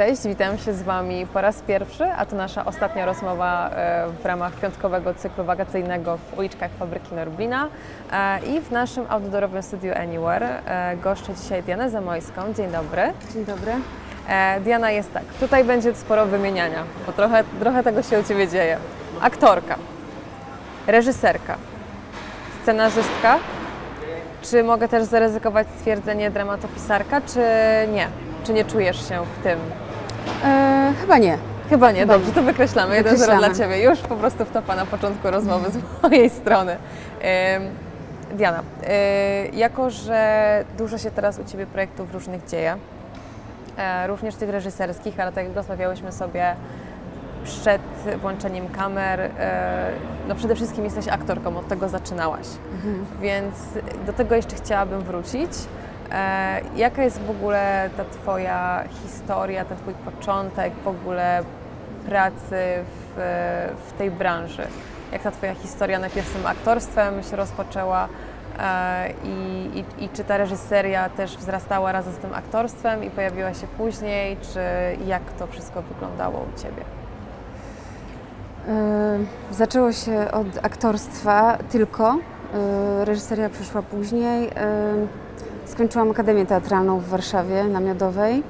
Cześć, witam się z Wami po raz pierwszy, a to nasza ostatnia rozmowa e, w ramach piątkowego cyklu wakacyjnego w uliczkach fabryki Norblina E, i w naszym outdoorowym studiu Anywhere e, goszczę dzisiaj Dianę Zamojską. Dzień dobry. Dzień dobry. Diana jest tak, tutaj będzie sporo wymieniania, bo trochę, trochę tego się u Ciebie dzieje. Aktorka, reżyserka, scenarzystka, czy mogę też zaryzykować stwierdzenie dramatopisarka, czy nie? Czy nie czujesz się w tym? E, chyba nie. Chyba nie, dobrze, to wykreślamy. 1-0 Wykreślamy. dla Ciebie. Już po prostu wtopa na początku rozmowy z mojej strony. Diana, y, jako że dużo się teraz u Ciebie projektów różnych dzieje, e, również tych reżyserskich, ale tak jak rozmawiałyśmy sobie przed włączeniem kamer, e, no przede wszystkim jesteś aktorką, od tego zaczynałaś. Więc do tego jeszcze chciałabym wrócić. E, jaka jest w ogóle ta Twoja historia, ten Twój początek w ogóle pracy w, w tej branży? Jak ta Twoja historia najpierw z tym aktorstwem się rozpoczęła e, i, i, i czy ta reżyseria też wzrastała razem z tym aktorstwem i pojawiła się później, czy jak to wszystko wyglądało u Ciebie? E, zaczęło się od aktorstwa tylko. E, reżyseria przyszła później. E, skończyłam Akademię Teatralną w Warszawie na Miodowej.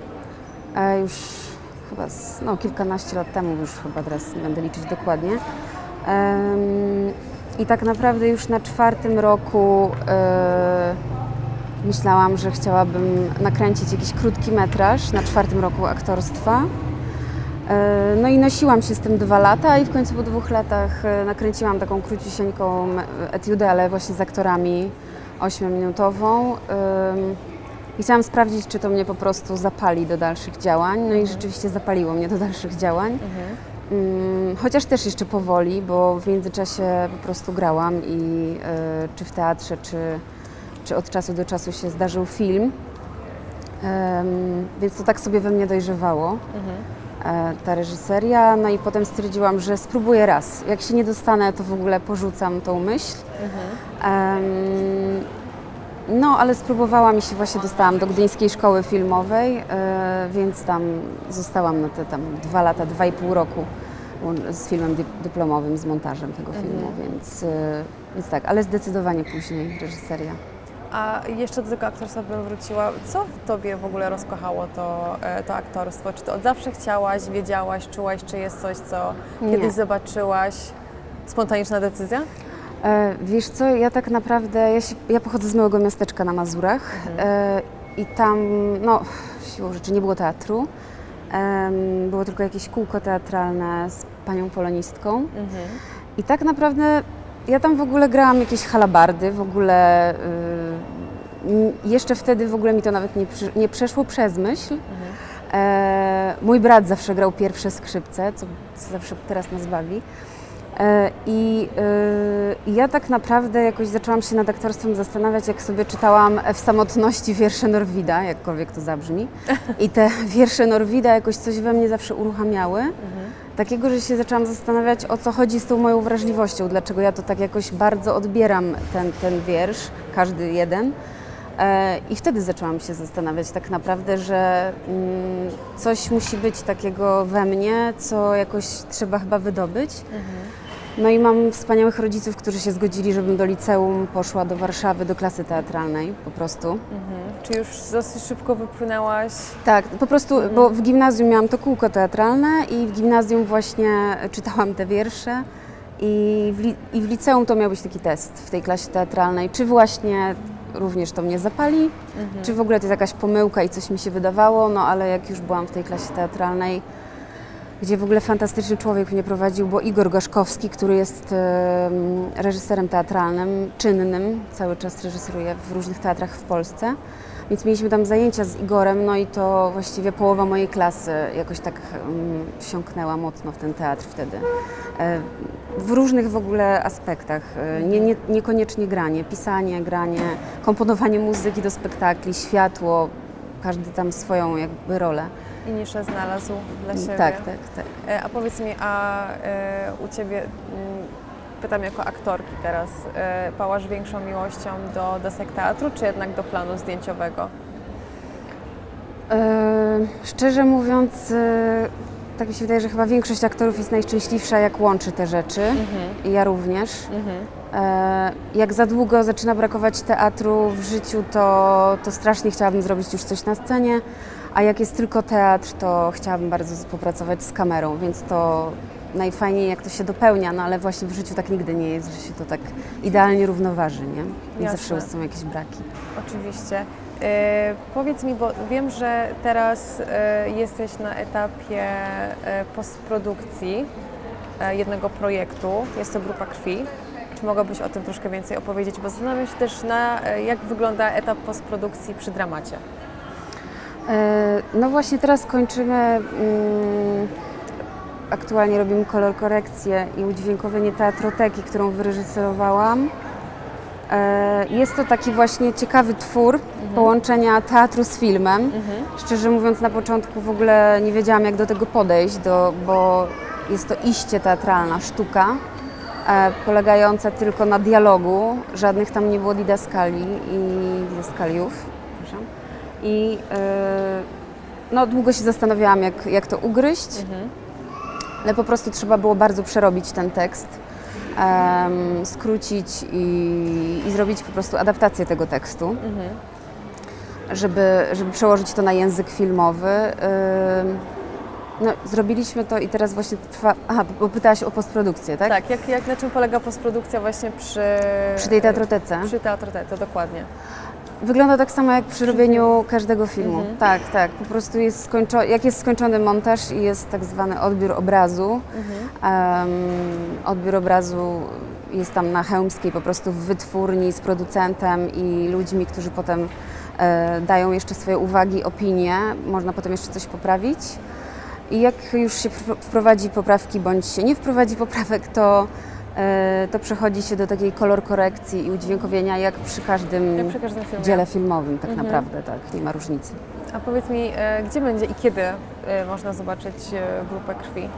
E, już chyba z, no, kilkanaście lat temu, już chyba teraz nie będę liczyć dokładnie. Em, I tak naprawdę już na czwartym roku e, myślałam, że chciałabym nakręcić jakiś krótki metraż na czwartym roku aktorstwa. E, No i nosiłam się z tym dwa lata i w końcu po dwóch latach e, nakręciłam taką króciusieńką etiudę, ale właśnie z aktorami ośmiominutową. Ym, I chciałam sprawdzić, czy to mnie po prostu zapali do dalszych działań. No i rzeczywiście zapaliło mnie do dalszych działań. Ym, Chociaż też jeszcze powoli, bo w międzyczasie po prostu grałam i e, czy w teatrze, czy, czy od czasu do czasu się zdarzył film. Więc to tak sobie we mnie dojrzewało e, ta reżyseria. No i potem stwierdziłam, że spróbuję raz. Jak się nie dostanę, to w ogóle porzucam tą myśl. Em, no, ale spróbowałam i się właśnie dostałam do Gdyńskiej Szkoły Filmowej, e, więc tam zostałam na te tam dwa lata, dwa i pół roku z filmem dy- dyplomowym, z montażem tego filmu, więc, e, więc tak, ale zdecydowanie później reżyseria. A jeszcze do tego aktorstwa bym wróciła. Co w Tobie w ogóle rozkochało to, e, to aktorstwo? Czy Ty od zawsze chciałaś, wiedziałaś, czułaś, czy jest coś, co Nie. kiedyś zobaczyłaś? Spontaniczna decyzja? E, wiesz co, ja tak naprawdę, ja, się, ja pochodzę z małego miasteczka na Mazurach e, i tam, no, siłą rzeczy nie było teatru. Em, było tylko jakieś kółko teatralne z panią polonistką. I tak naprawdę ja tam w ogóle grałam jakieś halabardy, w ogóle y, jeszcze wtedy w ogóle mi to nawet nie, nie przeszło przez myśl. E, mój brat zawsze grał pierwsze skrzypce, co, co zawsze teraz nas bawi. E, I y, i ja tak naprawdę jakoś zaczęłam się nad aktorstwem zastanawiać, jak sobie czytałam w samotności wiersze Norwida, jakkolwiek to zabrzmi. I te wiersze Norwida jakoś coś we mnie zawsze uruchamiały. Takiego, że się zaczęłam zastanawiać, o co chodzi z tą moją wrażliwością, dlaczego ja to tak jakoś bardzo odbieram ten, ten wiersz, każdy jeden. E, I wtedy zaczęłam się zastanawiać tak naprawdę, że mm, coś musi być takiego we mnie, co jakoś trzeba chyba wydobyć. No i mam wspaniałych rodziców, którzy się zgodzili, żebym do liceum poszła do Warszawy, do klasy teatralnej po prostu. Czy już dosyć szybko wypłynęłaś? Tak, po prostu, bo w gimnazjum miałam to kółko teatralne i w gimnazjum właśnie czytałam te wiersze i w, li, i w liceum to miał być taki test w tej klasie teatralnej, czy właśnie również to mnie zapali, czy w ogóle to jest jakaś pomyłka i coś mi się wydawało, no ale jak już byłam w tej klasie teatralnej, gdzie w ogóle fantastyczny człowiek mnie prowadził, bo Igor Gaszkowski, który jest em, reżyserem teatralnym, czynnym, cały czas reżyseruje w różnych teatrach w Polsce. Więc mieliśmy tam zajęcia z Igorem, no i to właściwie połowa mojej klasy jakoś tak wsiąknęła mocno w ten teatr wtedy. E, w różnych w ogóle aspektach. E, Nie, nie, niekoniecznie granie, pisanie, granie, komponowanie muzyki do spektakli, światło, każdy tam swoją jakby rolę. I niszę znalazł dla siebie. Tak, tak, tak. E, A powiedz mi, a e, u Ciebie, pytam jako aktorki teraz, e, pałasz większą miłością do desek teatru, czy jednak do planu zdjęciowego? Szczerze mówiąc, tak mi się wydaje, że chyba większość aktorów jest najszczęśliwsza, jak łączy te rzeczy. I ja również. E, jak za długo zaczyna brakować teatru w życiu, to, to strasznie chciałabym zrobić już coś na scenie. A jak jest tylko teatr, to chciałabym bardzo popracować z kamerą, więc to najfajniej jak to się dopełnia, no ale właśnie w życiu tak nigdy nie jest, że się to tak idealnie równoważy, nie? Więc Jasne. zawsze są jakieś braki. Oczywiście. E, powiedz mi, bo wiem, że teraz e, jesteś na etapie e, postprodukcji e, jednego projektu. Jest to Grupa Krwi. Czy mogłabyś o tym troszkę więcej opowiedzieć? Bo zastanawiam się też, na, jak wygląda etap postprodukcji przy dramacie. E, No właśnie teraz kończymy, mm, aktualnie robimy kolor korekcję i udźwiękowienie teatroteki, którą wyreżyserowałam. E, Jest to taki właśnie ciekawy twór połączenia teatru z filmem. Szczerze mówiąc na początku w ogóle nie wiedziałam jak do tego podejść, do, bo jest to iście teatralna sztuka. E, polegająca tylko na dialogu, żadnych tam nie było didaskali i didaskaliów. I e, no, długo się zastanawiałam, jak, jak to ugryźć, ale po prostu trzeba było bardzo przerobić ten tekst, em, skrócić i, i zrobić po prostu adaptację tego tekstu, żeby, żeby przełożyć to na język filmowy. No, zrobiliśmy to i teraz właśnie trwa. Aha, bo pytałaś o postprodukcję, tak? Tak, jak, jak na czym polega postprodukcja właśnie przy... Przy tej teatrotece. Przy teatrotece, dokładnie. Wygląda tak samo jak przy robieniu każdego filmu. Mhm. Tak, tak. Po prostu jest skończo- jak jest skończony montaż i jest tak zwany odbiór obrazu. Mhm. em, odbiór obrazu jest tam na Chełmskiej po prostu w wytwórni z producentem i ludźmi, którzy potem e, dają jeszcze swoje uwagi, opinie. Można potem jeszcze coś poprawić. I jak już się wpro- wprowadzi poprawki bądź się nie wprowadzi poprawek, to, to przechodzi się do takiej kolor korekcji i udźwiękowienia jak przy każdym Jak przy każdym filmie. dziele filmowym tak Mhm. naprawdę, tak, nie ma różnicy. A powiedz mi, e, gdzie będzie i kiedy e, można zobaczyć e, Grupę Krwi?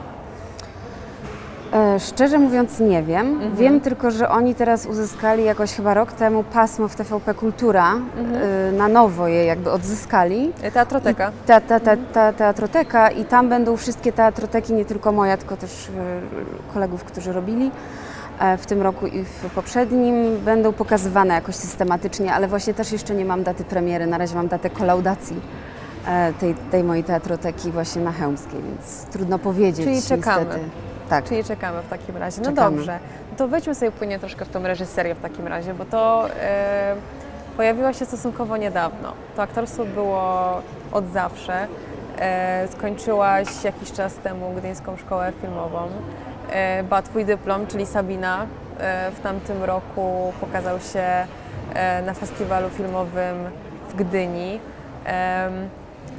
E, szczerze mówiąc nie wiem. Mhm. Wiem tylko, że oni teraz uzyskali jakoś chyba rok temu pasmo w TVP Kultura, Mhm. e, na nowo je jakby odzyskali. E, Teatroteka. Ta, ta, ta, ta teatroteka i tam będą wszystkie teatroteki, nie tylko moja, tylko też kolegów, którzy robili w tym roku i w poprzednim, będą pokazywane jakoś systematycznie, ale właśnie też jeszcze nie mam daty premiery, na razie mam datę kolaudacji tej, tej mojej teatroteki właśnie na Chełmskiej, więc trudno powiedzieć Czyli czekamy. niestety. Tak. Czyli czekamy w takim razie. No Czekamy. dobrze. To wejdźmy sobie płynnie troszkę w tą reżyserię w takim razie, bo to e, pojawiła się stosunkowo niedawno. To aktorstwo było od zawsze. E, skończyłaś jakiś czas temu Gdyńską Szkołę Filmową. E, ba, twój dyplom, czyli Sabina, w tamtym roku pokazał się na festiwalu filmowym w Gdyni.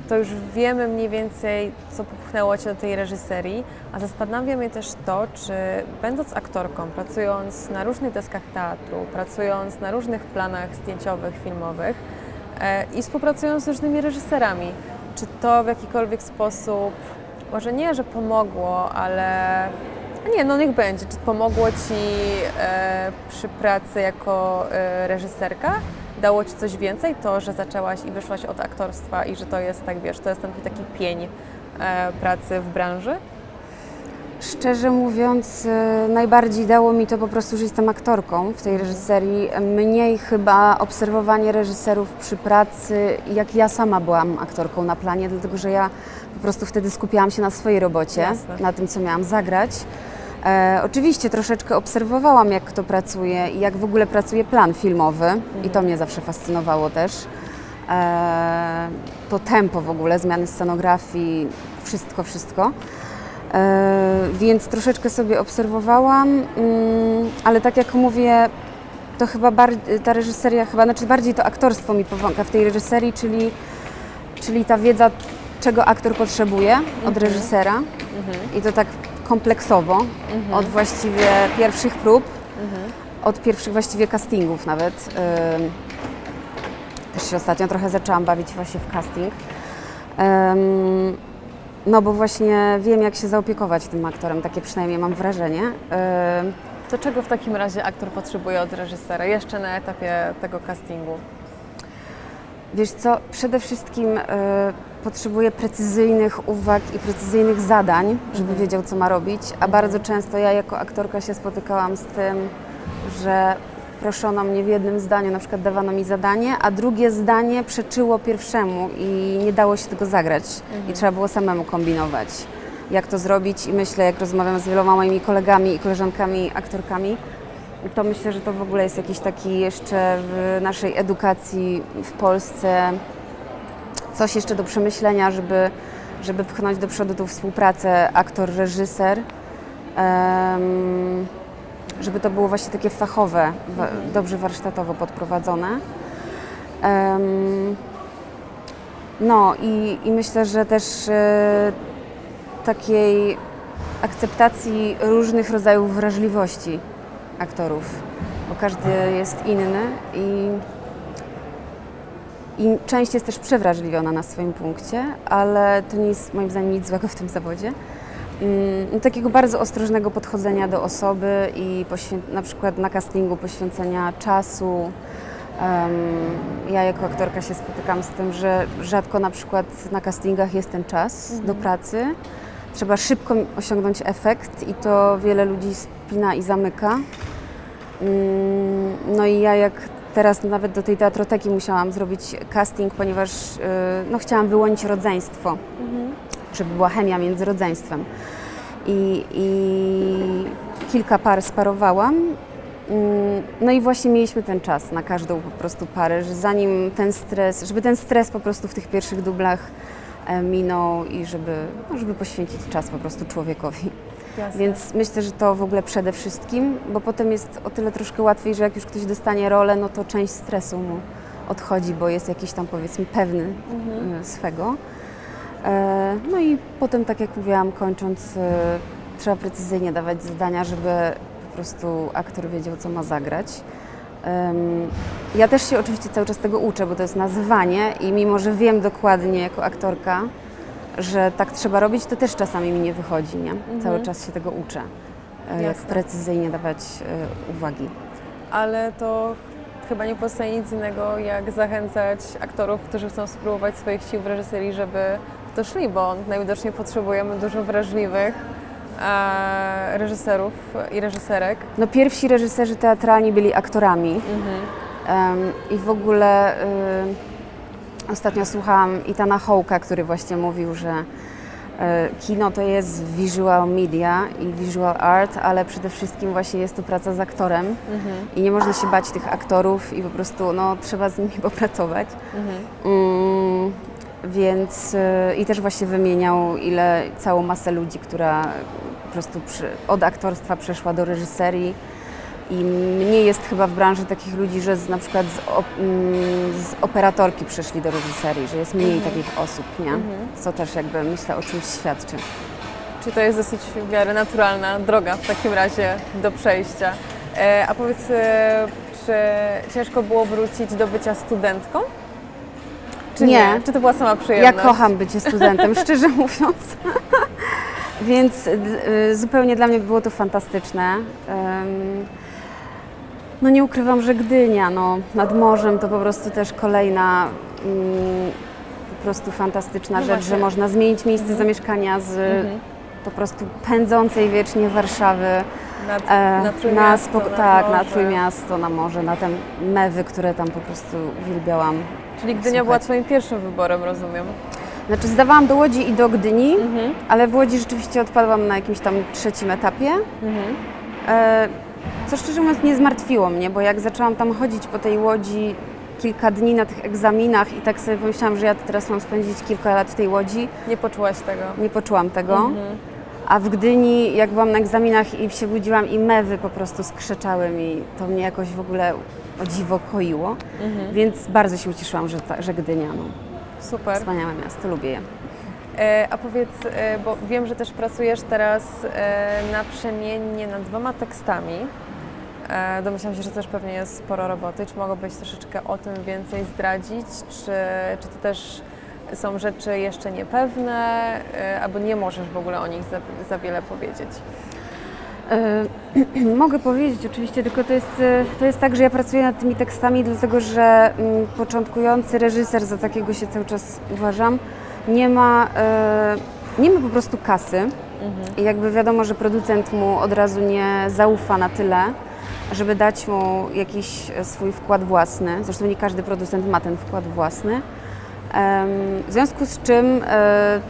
To już wiemy mniej więcej, co popchnęło Cię do tej reżyserii, a zastanawia mnie też to, czy będąc aktorką, pracując na różnych deskach teatru, pracując na różnych planach zdjęciowych, filmowych e, i współpracując z różnymi reżyserami, czy to w jakikolwiek sposób, może nie, że pomogło, ale nie, no niech będzie, czy pomogło Ci e, przy pracy jako e, reżyserka? Dało Ci coś więcej to, że zaczęłaś i wyszłaś od aktorstwa i że to jest tak, wiesz, to jest ten taki pień e, pracy w branży? Szczerze mówiąc, e, najbardziej dało mi to po prostu, że jestem aktorką w tej reżyserii. Mniej chyba obserwowanie reżyserów przy pracy, jak ja sama byłam aktorką na planie, dlatego że ja po prostu wtedy skupiałam się na swojej robocie, Jasne. na tym, co miałam zagrać. E, oczywiście troszeczkę obserwowałam, jak kto pracuje i jak w ogóle pracuje plan filmowy i to mnie zawsze fascynowało też. E, to tempo w ogóle, zmiany scenografii, wszystko, wszystko. E, więc troszeczkę sobie obserwowałam, mm, ale tak jak mówię, to chyba bar- ta reżyseria, chyba znaczy bardziej to aktorstwo mi pomaga w tej reżyserii, czyli, czyli ta wiedza, czego aktor potrzebuje od reżysera i to tak kompleksowo, od właściwie pierwszych prób, od pierwszych właściwie castingów nawet. Też się ostatnio trochę zaczęłam bawić właśnie w casting. No bo właśnie wiem, jak się zaopiekować tym aktorem, takie przynajmniej mam wrażenie. To czego w takim razie aktor potrzebuje od reżysera jeszcze na etapie tego castingu? Wiesz co, przede wszystkim y, potrzebuje precyzyjnych uwag i precyzyjnych zadań, żeby wiedział, co ma robić, a bardzo często ja jako aktorka się spotykałam z tym, że proszono mnie w jednym zdaniu, na przykład dawano mi zadanie, a drugie zdanie przeczyło pierwszemu i nie dało się tego zagrać. I trzeba było samemu kombinować, jak to zrobić. I myślę, jak rozmawiam z wieloma moimi kolegami i koleżankami aktorkami, to myślę, że to w ogóle jest jakiś taki jeszcze w naszej edukacji w Polsce coś jeszcze do przemyślenia, żeby, żeby pchnąć do przodu tą współpracę aktor-reżyser. Em, żeby to było właśnie takie fachowe, dobrze warsztatowo podprowadzone. Em, no i, i myślę, że też e, takiej akceptacji różnych rodzajów wrażliwości aktorów, bo każdy jest inny i, i część jest też przewrażliwiona na swoim punkcie, ale to nie jest moim zdaniem nic złego w tym zawodzie. Mm, takiego bardzo ostrożnego podchodzenia do osoby i na przykład na castingu poświęcenia czasu. Em, ja jako aktorka się spotykam z tym, że rzadko na przykład na castingach jest ten czas do pracy. Trzeba szybko osiągnąć efekt i to wiele ludzi spina i zamyka. Mm, No i ja jak teraz nawet do tej teatroteki musiałam zrobić casting, ponieważ y, no, chciałam wyłonić rodzeństwo, żeby była chemia między rodzeństwem. I, i kilka par sparowałam. Mm, No i właśnie mieliśmy ten czas na każdą po prostu parę, że zanim ten stres, żeby ten stres po prostu w tych pierwszych dublach e, minął i żeby, no, żeby poświęcić czas po prostu człowiekowi. Jasne. Więc myślę, że to w ogóle przede wszystkim, bo potem jest o tyle troszkę łatwiej, że jak już ktoś dostanie rolę, no to część stresu mu odchodzi, bo jest jakiś tam powiedzmy pewny y, swego. E, No i potem, tak jak mówiłam, kończąc, y, trzeba precyzyjnie dawać zadania, żeby po prostu aktor wiedział, co ma zagrać. Ja też się oczywiście cały czas tego uczę, bo to jest nazywanie i mimo, że wiem dokładnie jako aktorka, że tak trzeba robić, to też czasami mi nie wychodzi, nie? Cały czas się tego uczę, e, jak Jasne. precyzyjnie dawać e, uwagi. Ale to chyba nie pozostaje nic innego, jak zachęcać aktorów, którzy chcą spróbować swoich sił w reżyserii, żeby w to szli, bo najwidoczniej potrzebujemy dużo wrażliwych e, reżyserów i reżyserek. No pierwsi reżyserzy teatralni byli aktorami Em, i w ogóle y, ostatnio słuchałam Itana Hołka, który właśnie mówił, że e, kino to jest visual media i visual art, ale przede wszystkim właśnie jest to praca z aktorem i nie można się bać tych aktorów i po prostu no, trzeba z nimi popracować. Mm, więc y, i też właśnie wymieniał ile całą masę ludzi, która po prostu przy, od aktorstwa przeszła do reżyserii. I mniej jest chyba w branży takich ludzi, że z, na przykład z, op, mm, z operatorki przeszli do reżyserii, że jest mniej takich osób, nie? Co też jakby myślę o czymś świadczy. Czy to jest dosyć w miarę naturalna droga w takim razie do przejścia? E, a powiedz, e, czy ciężko było wrócić do bycia studentką? Czy nie? Nie. Czy to była sama Ja przyjemność? kocham bycie studentem, szczerze mówiąc. Więc y, y, zupełnie dla mnie było to fantastyczne. Ym, No nie ukrywam, że Gdynia no, nad morzem to po prostu też kolejna mm, po prostu fantastyczna No rzecz, właśnie. że można zmienić miejsce zamieszkania z Mhm. po prostu pędzącej wiecznie Warszawy Nad, e, na Trójmiasto, tak, na morze. Trójmiasto, na morze, na te mewy, które tam po prostu uwielbiałam. Czyli Gdynia Słuchać. była Twoim pierwszym wyborem, rozumiem. Znaczy zdawałam do Łodzi i do Gdyni, Mhm. ale w Łodzi rzeczywiście odpadłam na jakimś tam trzecim etapie. Mhm. E, co szczerze mówiąc nie zmartwiło mnie, bo jak zaczęłam tam chodzić po tej Łodzi kilka dni na tych egzaminach i tak sobie pomyślałam, że ja teraz mam spędzić kilka lat w tej Łodzi, Nie poczułaś tego. nie poczułam tego. Mhm. A w Gdyni, jak byłam na egzaminach i się budziłam i mewy po prostu skrzeczały mi, to mnie jakoś w ogóle o dziwo koiło. Mhm. Więc bardzo się ucieszyłam, że, ta, że Gdynia, no, Super. wspaniałe miasto, lubię je. E, a powiedz, e, bo wiem, że też pracujesz teraz e, naprzemiennie nad dwoma tekstami. Domyślam się, że też pewnie jest sporo roboty. Czy mogłabyś troszeczkę o tym więcej zdradzić? Czy, czy to też są rzeczy jeszcze niepewne, albo nie możesz w ogóle o nich za, za wiele powiedzieć? Mogę powiedzieć oczywiście, tylko to jest, to jest tak, że ja pracuję nad tymi tekstami, dlatego że mm, początkujący reżyser, za takiego się cały czas uważam, nie ma, e, nie ma po prostu kasy. I jakby wiadomo, że producent mu od razu nie zaufa na tyle, żeby dać mu jakiś swój wkład własny. Zresztą nie każdy producent ma ten wkład własny. W związku z czym e,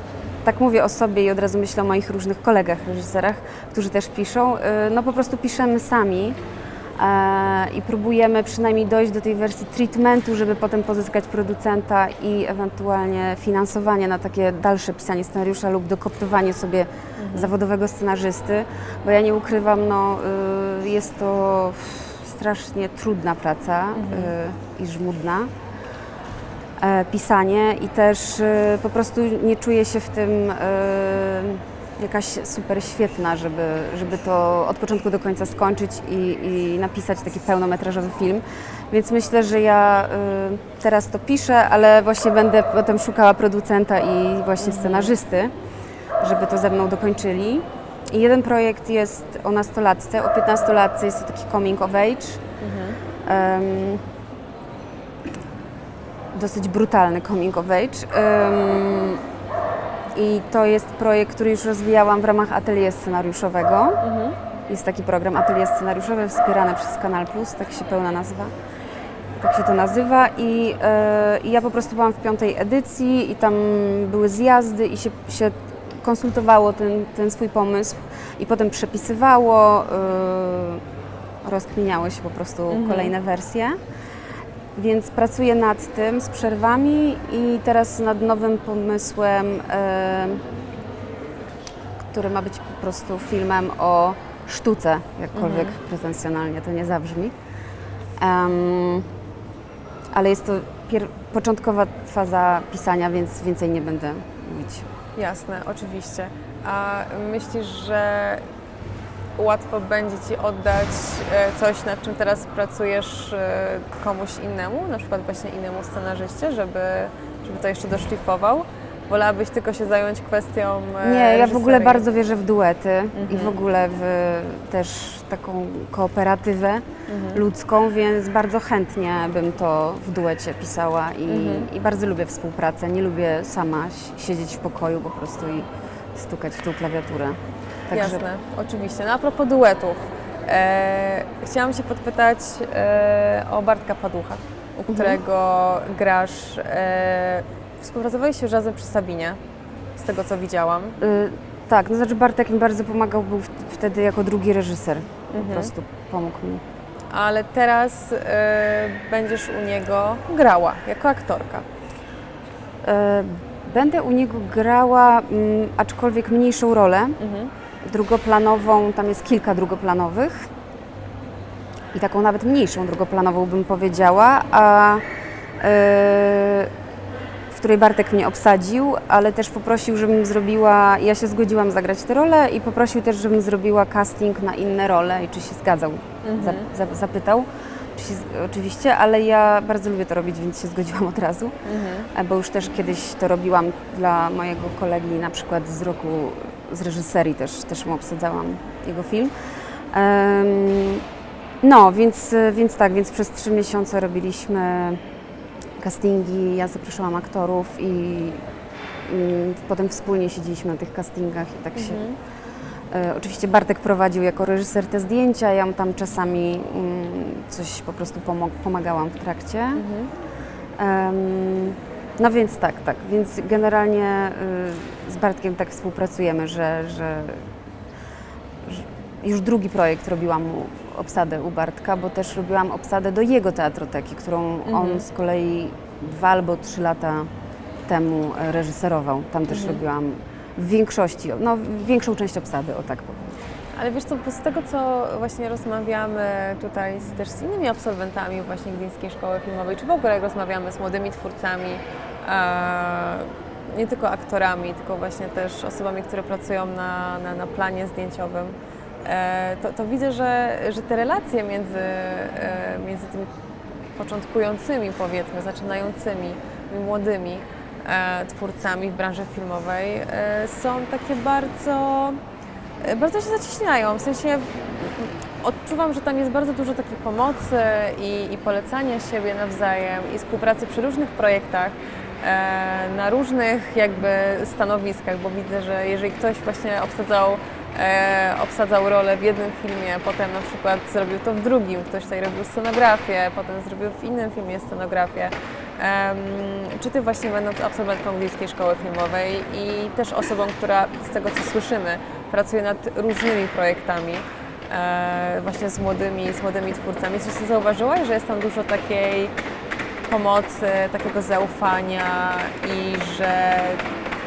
tak mówię o sobie i od razu myślę o moich różnych kolegach, reżyserach, którzy też piszą. e, No po prostu piszemy sami i próbujemy przynajmniej dojść do tej wersji treatmentu, żeby potem pozyskać producenta i ewentualnie finansowanie na takie dalsze pisanie scenariusza lub dokoptowanie sobie zawodowego scenarzysty, bo ja nie ukrywam, no, y, jest to strasznie trudna praca y, i żmudna e, pisanie i też y, po prostu nie czuję się w tym jakaś super świetna, żeby, żeby to od początku do końca skończyć i, i napisać taki pełnometrażowy film. Więc myślę, że ja y, teraz to piszę, ale właśnie będę potem szukała producenta i właśnie scenarzysty, żeby to ze mną dokończyli. I jeden projekt jest o nastolatce, o 15-latce, jest to taki coming of age. Em, dosyć brutalny coming of age. Ym, I to jest projekt, który już rozwijałam w ramach atelier scenariuszowego. Jest taki program Atelier Scenariuszowe wspierany przez Kanal Plus, tak się pełna nazwa. Tak się to nazywa I, e, i ja po prostu byłam w piątej edycji i tam były zjazdy i się, się konsultowało ten, ten swój pomysł i potem przepisywało, rozkminiały się po prostu kolejne wersje. Więc pracuję nad tym z przerwami i teraz nad nowym pomysłem, e, który ma być po prostu filmem o sztuce, jakkolwiek pretensjonalnie to nie zabrzmi. Ale jest to początkowa faza pisania, więc więcej nie będę mówić. Jasne, oczywiście. A myślisz, że łatwo będzie Ci oddać e, coś, nad czym teraz pracujesz e, komuś innemu, na przykład właśnie innemu scenarzyście, żeby, żeby to jeszcze doszlifował? Wolałabyś tylko się zająć kwestią e, Nie, ja w ogóle bardzo wierzę w duety i w Mhm. ogóle w też taką kooperatywę Mhm. ludzką, więc bardzo chętnie bym to w duecie pisała i, Mhm. i bardzo lubię współpracę. Nie lubię sama si- siedzieć w pokoju po prostu i stukać w tą klawiaturę. Jasne, oczywiście. No a propos duetów, e, chciałam się podpytać e, o Bartka Paducha, u Mhm. którego grasz. E, współpracowałeś już razem przy Sabinie, z tego co widziałam. Y, tak, no znaczy Bartek mi bardzo pomagał, był wtedy jako drugi reżyser. Po Mhm. prostu pomógł mi. Ale teraz e, będziesz u niego grała jako aktorka. E, Będę u niego grała, mm, aczkolwiek mniejszą rolę, Mhm. Drugoplanową, tam jest kilka drugoplanowych i taką nawet mniejszą drugoplanową bym powiedziała, a e, w której Bartek mnie obsadził, ale też poprosił, żebym zrobiła, ja się zgodziłam zagrać tę rolę i poprosił też, żebym zrobiła casting na inne role i czy się zgadzał, Mhm. Zap- zap- zapytał. Się, oczywiście, ale ja bardzo lubię to robić, więc się zgodziłam od razu. Mhm. E, bo już też kiedyś to robiłam dla mojego kolegi na przykład z roku, z reżyserii też, też mu obsadzałam jego film. No, więc, więc tak, więc przez trzy miesiące robiliśmy castingi, ja zapraszałam aktorów i, potem wspólnie siedzieliśmy na tych castingach i tak się... Mhm. E, oczywiście Bartek prowadził jako reżyser te zdjęcia, ja mu tam czasami mm, coś po prostu pomagałam w trakcie. Mhm. No więc tak, tak. Więc generalnie y, z Bartkiem tak współpracujemy, że, że, że już drugi projekt robiłam mu obsadę u Bartka, bo też robiłam obsadę do jego teatroteki, którą Mhm. on z kolei dwa albo trzy lata temu e, reżyserował. Tam też Mhm. robiłam w większości, no większą część obsady, o tak powiem. Ale wiesz co, z tego co właśnie rozmawiamy tutaj z, też z innymi absolwentami właśnie Gdyńskiej Szkoły Filmowej, czy w ogóle jak rozmawiamy z młodymi twórcami, nie tylko aktorami, tylko właśnie też osobami, które pracują na, na, na planie zdjęciowym, e, to, to widzę, że, że te relacje między, e, między tymi początkującymi, powiedzmy, zaczynającymi, młodymi e, twórcami w branży filmowej są takie bardzo bardzo się zacieśniają. W sensie odczuwam, że tam jest bardzo dużo takiej pomocy i, i polecania siebie nawzajem i współpracy przy różnych projektach. e, na różnych jakby stanowiskach, bo widzę, że jeżeli ktoś właśnie obsadzał, e, obsadzał rolę w jednym filmie, potem na przykład zrobił to w drugim, ktoś tutaj robił scenografię, potem zrobił w innym filmie scenografię. Em, czy Ty właśnie będąc absolwentką angielskiej szkoły filmowej i też osobą, która z tego co słyszymy, pracuje nad różnymi projektami, e, właśnie z młodymi, z młodymi twórcami, czy zauważyłaś, że jest tam dużo takiej pomocy, takiego zaufania i że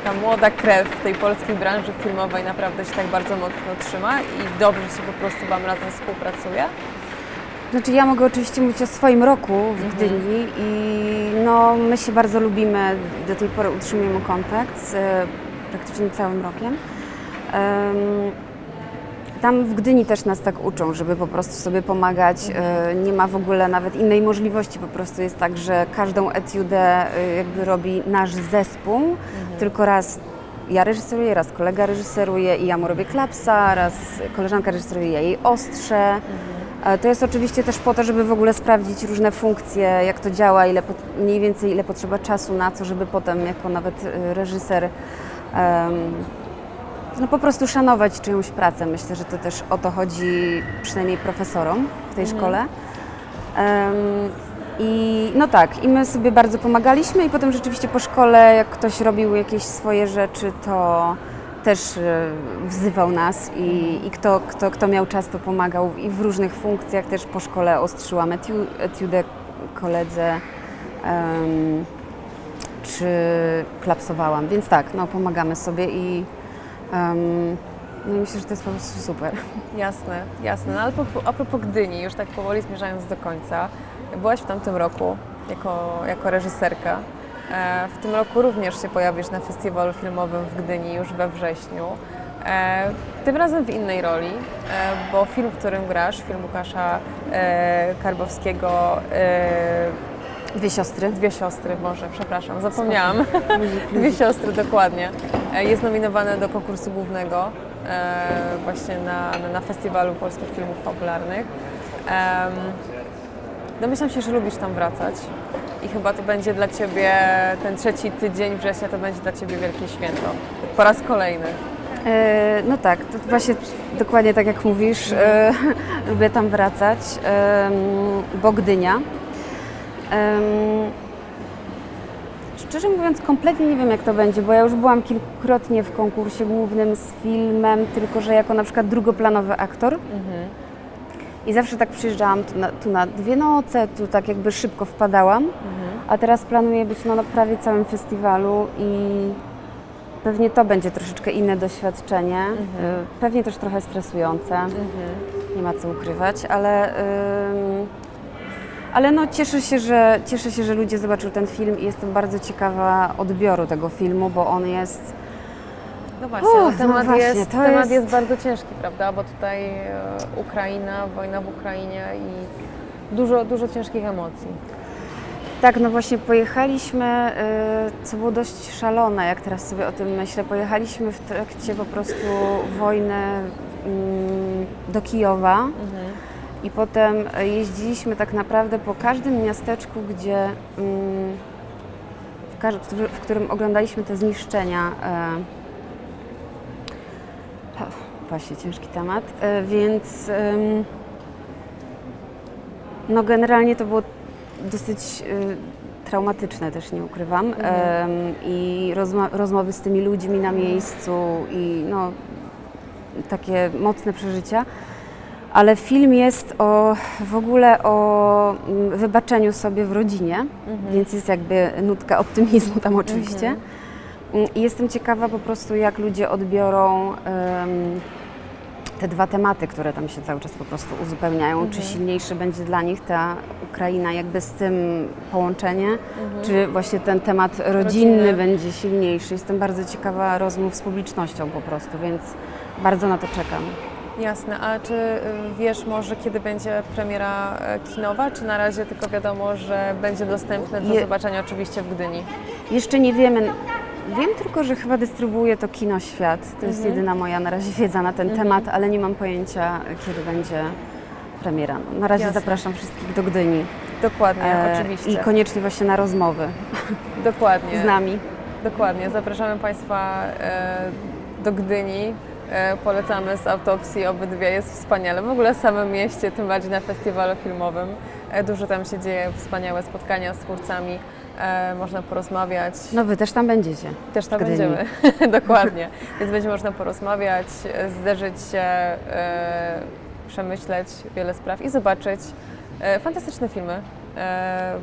ta młoda krew w tej polskiej branży filmowej naprawdę się tak bardzo mocno trzyma i dobrze się po prostu Wam razem współpracuje? Znaczy ja mogę oczywiście mówić o swoim roku w Gdyni i no, my się bardzo lubimy, do tej pory utrzymujemy kontakt z e, praktycznie całym rokiem. Tam w Gdyni też nas tak uczą, żeby po prostu sobie pomagać. E, Nie ma w ogóle nawet innej możliwości. Po prostu jest tak, że każdą etiudę e, jakby robi nasz zespół. Tylko raz ja reżyseruję, raz kolega reżyseruje i ja mu robię klapsa, raz koleżanka reżyseruje, ja jej ostrze. E, To jest oczywiście też po to, żeby w ogóle sprawdzić różne funkcje, jak to działa, ile mniej więcej ile potrzeba czasu na co, żeby potem jako nawet reżyser em, no po prostu szanować czyjąś pracę. Myślę, że to też o to chodzi przynajmniej profesorom w tej szkole. Em, I no tak, i my sobie bardzo pomagaliśmy i potem rzeczywiście po szkole, jak ktoś robił jakieś swoje rzeczy, to też e, wzywał nas i, i kto, kto, kto miał czas, to pomagał i w różnych funkcjach też po szkole ostrzyłam etiu, etiudę koledze em, czy klapsowałam, więc tak, no pomagamy sobie i em, no i myślę, że to jest po prostu super. Jasne, jasne. No ale po, a propos Gdyni, już tak powoli zmierzając do końca, byłaś w tamtym roku jako, jako reżyserka. E, w tym roku również się pojawisz na festiwalu filmowym w Gdyni już we wrześniu. E, tym razem w innej roli, e, bo film, w którym grasz, film Łukasza e, Karbowskiego, e, Dwie siostry. Dwie siostry, Boże, przepraszam, zapomniałam. Dwie siostry, dokładnie. E, Jest nominowane do konkursu głównego e, właśnie na, na, Festiwalu Polskich Filmów Popularnych. Domyślam się, że lubisz tam wracać i chyba to będzie dla Ciebie, ten trzeci tydzień września to będzie dla Ciebie wielkie święto. Po raz kolejny. E, no tak, to właśnie dokładnie tak jak mówisz, e, lubię tam wracać, e, bo Gdynia. Szczerze mówiąc, kompletnie nie wiem jak to będzie, bo ja już byłam kilkukrotnie w konkursie głównym z filmem, tylko że jako na przykład drugoplanowy aktor. I zawsze tak przyjeżdżałam tu na, tu na dwie noce, tu tak jakby szybko wpadałam, a teraz planuję być no, na prawie całym festiwalu i pewnie to będzie troszeczkę inne doświadczenie, y, pewnie też trochę stresujące, nie ma co ukrywać, ale, ym, ale no cieszę się, że, cieszę się, że ludzie zobaczył ten film i jestem bardzo ciekawa odbioru tego filmu, bo on jest No właśnie, Uff, no no temat, właśnie, jest, temat jest- jest bardzo ciężki, prawda? Bo tutaj e, Ukraina, wojna w Ukrainie i dużo, dużo ciężkich emocji. Tak, no właśnie pojechaliśmy, y, co było dość szalone, jak teraz sobie o tym myślę. Pojechaliśmy w trakcie po prostu wojny mm, do Kijowa i potem jeździliśmy tak naprawdę po każdym miasteczku, gdzie mm, w, którym oglądaliśmy te zniszczenia. e, Właśnie ciężki temat, e, więc no generalnie to było dosyć y, traumatyczne też, nie ukrywam. Em, I rozma- rozmowy z tymi ludźmi na miejscu i no, takie mocne przeżycia. Ale film jest o, w ogóle o mm, wybaczeniu sobie w rodzinie, więc jest jakby nutka optymizmu tam oczywiście. Mm, I jestem ciekawa po prostu, jak ludzie odbiorą em, te dwa tematy, które tam się cały czas po prostu uzupełniają. Czy silniejszy będzie dla nich ta Ukraina jakby z tym połączenie, czy właśnie ten temat rodzinny Rodzinny. będzie silniejszy. Jestem bardzo ciekawa rozmów z publicznością po prostu, więc bardzo na to czekam. Jasne, a czy y, wiesz może kiedy będzie premiera e, kinowa, czy na razie tylko wiadomo, że będzie dostępne do Je- zobaczenia oczywiście w Gdyni? Jeszcze nie wiemy. Wiem tylko, że chyba dystrybuuje to Kino Świat. To jest jedyna moja na razie wiedza na ten temat, ale nie mam pojęcia, kiedy będzie premiera. Na razie Jasne. zapraszam wszystkich do Gdyni. Dokładnie, E, oczywiście. I koniecznie właśnie na rozmowy Dokładnie. z nami. Dokładnie. Zapraszamy Państwa e, do Gdyni. E, polecamy z autopsji obydwie. Jest wspaniale. W ogóle w samym mieście, tym bardziej na festiwalu filmowym. E, dużo tam się dzieje, wspaniałe spotkania z twórcami. E, można porozmawiać. No wy też tam będziecie. Też tam będziemy. Dokładnie. Więc będzie można porozmawiać, zderzyć się, przemyśleć wiele spraw i zobaczyć fantastyczne filmy.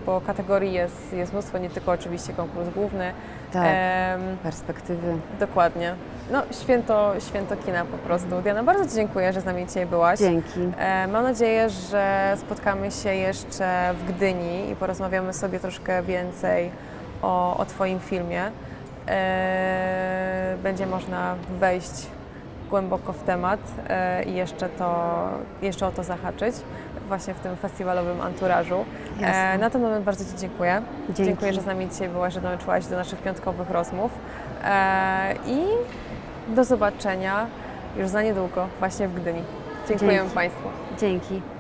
Bo kategorii jest, jest mnóstwo, nie tylko oczywiście konkurs główny. Tak, Em, perspektywy. Dokładnie. No, święto, święto kina po prostu. Diana, bardzo Ci dziękuję, że z nami dzisiaj byłaś. Dzięki. E, mam nadzieję, że spotkamy się jeszcze w Gdyni i porozmawiamy sobie troszkę więcej o, o Twoim filmie. E, będzie można wejść głęboko w temat e, i jeszcze, to, jeszcze o to zahaczyć właśnie w tym festiwalowym anturażu. E, na ten moment bardzo Ci dziękuję. Dzięki. Dziękuję, że z nami dzisiaj byłaś, że dołączyłaś do naszych piątkowych rozmów. E, I do zobaczenia już za niedługo właśnie w Gdyni. Dziękuję Dzięki. Państwu. Dzięki.